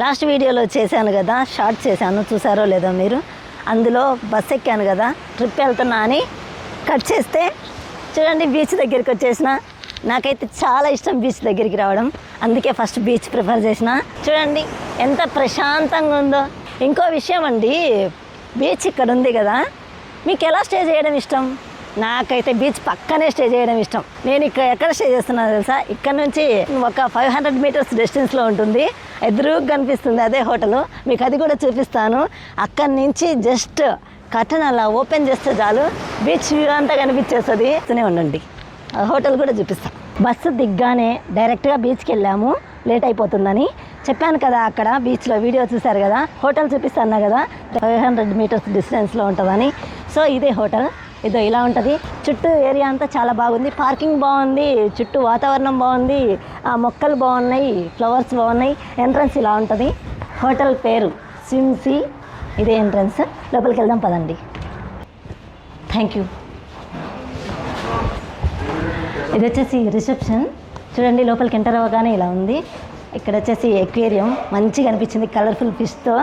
Last వీడియోలో చేశాను కదా షార్ట్ చేశాను చూసారో లేదో మీరు. అందులో బస్ ఎక్కాను కదా ట్రిప్ వెళ్తున్నా అని కట్ చేస్తే చూడండి బీచ్ దగ్గరికి వచ్చేసిన. నాకైతే చాలా ఇష్టం బీచ్ దగ్గరికి రావడం. అందుకే ఫస్ట్ బీచ్ ప్రిఫర్ చేసిన. చూడండి ఎంత ప్రశాంతంగా ఉందో. ఇంకో విషయం అండి బీచ్ ఇక్కడ ఉంది కదా మీకు ఎలా స్టే చేయడం ఇష్టం? నాకైతే బీచ్ పక్కనే స్టే చేయడం ఇష్టం. నేను ఇక్కడ ఎక్కడ స్టే చేస్తున్నాను తెలుసా? ఇక్కడ నుంచి ఒక ఫైవ్ హండ్రెడ్ మీటర్స్ డిస్టెన్స్లో ఉంటుంది. ఎదురుగా కనిపిస్తుంది అదే హోటల్. మీకు అది కూడా చూపిస్తాను. అక్కడి నుంచి జస్ట్ కర్టన్ అలా ఓపెన్ చేస్తే చాలు. బీచ్ వ్యూ అంతా కనిపించేస్తుంది. ఇస్తూనే ఉండండి. హోటల్ కూడా చూపిస్తాను. బస్సు దిగ్గానే డైరెక్ట్గా బీచ్కి వెళ్ళాము. లేట్ అయిపోతుందని చెప్పాను కదా అక్కడ. బీచ్లో వీడియో చూశారు కదా. హోటల్ చూపిస్తాను కదా. ఫైవ్ హండ్రెడ్ మీటర్స్ డిస్టెన్స్లో ఉంటుందని. సో ఇదే హోటల్. ఇదో ఇలా ఉంటుంది. చుట్టూ ఏరియా అంతా చాలా బాగుంది. పార్కింగ్ బాగుంది. చుట్టూ వాతావరణం బాగుంది. ఆ మొక్కలు బాగున్నాయి. ఫ్లవర్స్ బాగున్నాయి. ఎంట్రన్స్ ఇలా ఉంటుంది. హోటల్ పేరు స్విమ్సీ ఇదే ఎంట్రన్స్. లోపలికి వెళ్దాం పదండి. Thank you. ఇది వచ్చేసి రిసెప్షన్. చూడండి లోపలికి ఎంటర్ అవ్వగానే ఇలా ఉంది. ఇక్కడ వచ్చేసి ఎక్వేరియం. మంచిగా అనిపించింది. కలర్ఫుల్ ఫిష్తో.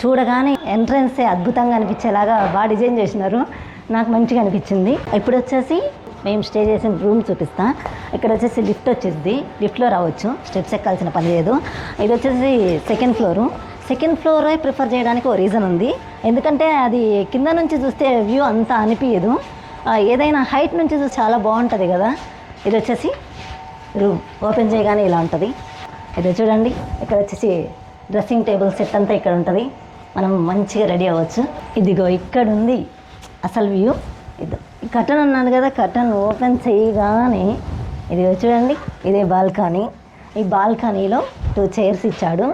చూడగానే ఎంట్రన్సే అద్భుతంగా అనిపించేలాగా బాగా డిజైన్ చేసినారు. నాకు మంచిగా అనిపించింది. ఇప్పుడు వచ్చేసి మేము స్టే చేసిన రూమ్ చూపిస్తా. ఇక్కడ వచ్చేసి లిఫ్ట్ వచ్చేసి లిఫ్ట్లో రావచ్చు. స్టెప్స్ ఎక్కాల్సిన పని లేదు. ఇది వచ్చేసి సెకండ్ ఫ్లోరు సెకండ్ ఫ్లోరే ప్రిఫర్ చేయడానికి ఓ రీజన్ ఉంది. ఎందుకంటే అది కింద నుంచి చూస్తే వ్యూ అంత అనిపించదు ఏదైనా హైట్ నుంచి చూస్తే చాలా బాగుంటుంది కదా. ఇది వచ్చేసి రూమ్ ఓపెన్ చేయగానే ఇలా ఉంటుంది. ఇది చూడండి. ఇక్కడ వచ్చేసి డ్రెస్సింగ్ టేబుల్ సెట్ అంతా ఇక్కడ ఉంటుంది. మనం మంచిగా రెడీ అవ్వచ్చు. ఇదిగో ఇక్కడ ఉంది అసలు వ్యూ. ఇది ఈ కర్టన్ అన్నాను కదా కర్టన్ ఓపెన్ చేయగానే ఇది చూడండి ఇదే బాల్కనీ. ఈ బాల్కనీలో టూ చైర్స్ ఇచ్చాడు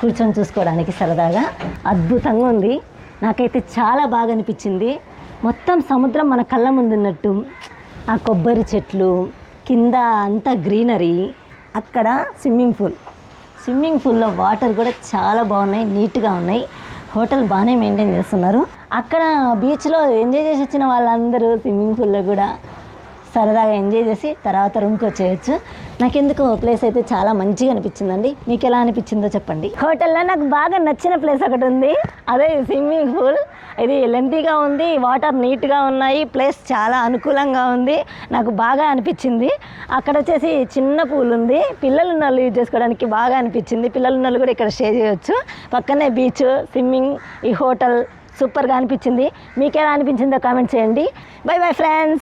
కూర్చొని చూసుకోవడానికి సరదాగా. అద్భుతంగా ఉంది. నాకైతే చాలా బాగా అనిపించింది. మొత్తం సముద్రం మన కళ్ళ ముందు ఉన్నట్టు. ఆ కొబ్బరి చెట్లు కింద అంతా గ్రీనరీ అక్కడ స్విమ్మింగ్ పూల్. స్విమ్మింగ్ పూల్లో వాటర్ కూడా చాలా బాగున్నాయి నీట్గా ఉన్నాయి. హోటల్ బాగానే మెయింటైన్ చేస్తున్నారు. అక్కడ బీచ్లో ఎంజాయ్ చేసి వచ్చిన వాళ్ళందరూ స్విమ్మింగ్ పూల్లో కూడా సరదాగా ఎంజాయ్ చేసి తర్వాత రూమ్కి వచ్చేయచ్చు. నాకెందుకు ప్లేస్ అయితే చాలా మంచిగా అనిపించిందండి. మీకు ఎలా అనిపించిందో చెప్పండి. హోటల్లో నాకు బాగా నచ్చిన ప్లేస్ ఒకటి ఉంది. అదే స్విమ్మింగ్ పూల్ ఇది లెంతీగా ఉంది వాటర్ నీట్గా ఉన్నాయి ప్లేస్ చాలా అనుకూలంగా ఉంది. నాకు బాగా అనిపించింది. అక్కడ వచ్చేసి చిన్న పూల్ ఉంది. పిల్లలు ఉన్న వాళ్ళు యూజ్ చేసుకోవడానికి బాగా అనిపించింది. పిల్లలు ఉన్న వాళ్ళు కూడా ఇక్కడ స్టే చేయొచ్చు. పక్కనే బీచ్ స్విమ్మింగ్ ఈ హోటల్ సూపర్గా అనిపించింది. మీకు ఎలా అనిపించిందో కామెంట్ చేయండి. By bye friends